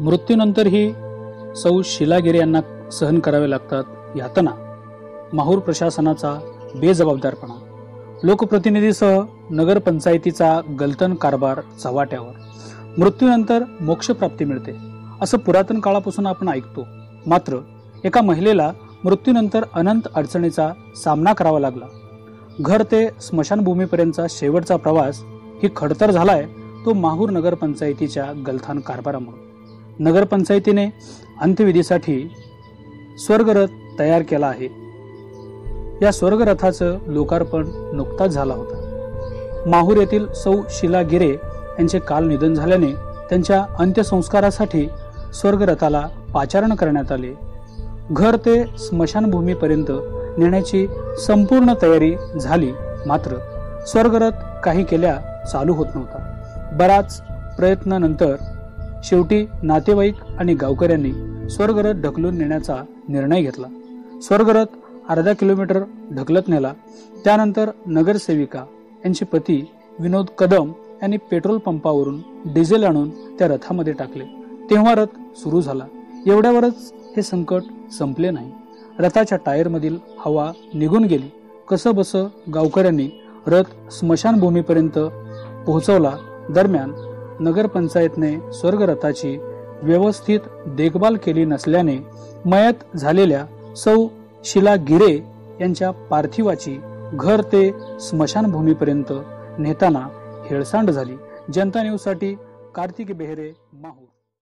मृत्यूनंतरही सौ शिलागिरी यांना सहन करावे लागतात. यातना माहूर प्रशासनाचा बेजबाबदारपणा. लोकप्रतिनिधीसह नगरपंचायतीचा गलतन कारभार चव्हाट्यावर. मृत्यूनंतर मोक्षप्राप्ती मिळते. असं पुरातन काळापासून आपण ऐकतो. मात्र एका महिलेला मृत्यूनंतर अनंत अडचणीचा सामना करावा लागला. घर ते स्मशानभूमीपर्यंतचा शेवटचा प्रवास ही खडतर झालाय तो माहूर नगरपंचायतीच्या गलथान कारभारामुळे. नगरपंचायतीने अंत्यविधीसाठी स्वर्गरथ तयार केला आहे. या स्वर्गरथाचं लोकार्पण नुकताच झाला होता. माहूर येथील सौ शिला गिरे यांचे काल निधन झाल्याने त्यांच्या अंत्यसंस्कारासाठी स्वर्गरथाला पाचारण करण्यात आले. घर ते स्मशानभूमीपर्यंत नेण्याची संपूर्ण तयारी झाली मात्र स्वर्गरथ काही केल्या चालू होत नव्हता. बराच प्रयत्नानंतर शेवटी नातेवाईक आणि गावकऱ्यांनी स्वर्गरथ ढकलून नेण्याचा निर्णय घेतला. स्वर्गरथ अर्धा किलोमीटर ढकलत नेला. त्यानंतर नगरसेविका यांचे पती विनोद कदम यांनी पेट्रोल पंपावरून डिझेल आणून त्या रथामध्ये टाकले. तेव्हा रथ सुरू झाला. एवढ्यावरच हे संकट संपले नाही. रथाच्या टायरमधील हवा निघून गेली. कसं बस गावकऱ्यांनी रथ स्मशानभूमीपर्यंत पोहोचवला दरम्यान नगरपंचायतने स्वर्गरथाची व्यवस्थित देखभाल केली नसल्याने मयत झालेल्या सौ शिला गिरे यांच्या पार्थिवाची घर ते स्मशानभूमीपर्यंत नेताना हेळसांड झाली. जनता न्यूजसाठी कार्तिक बेहरे माहूर.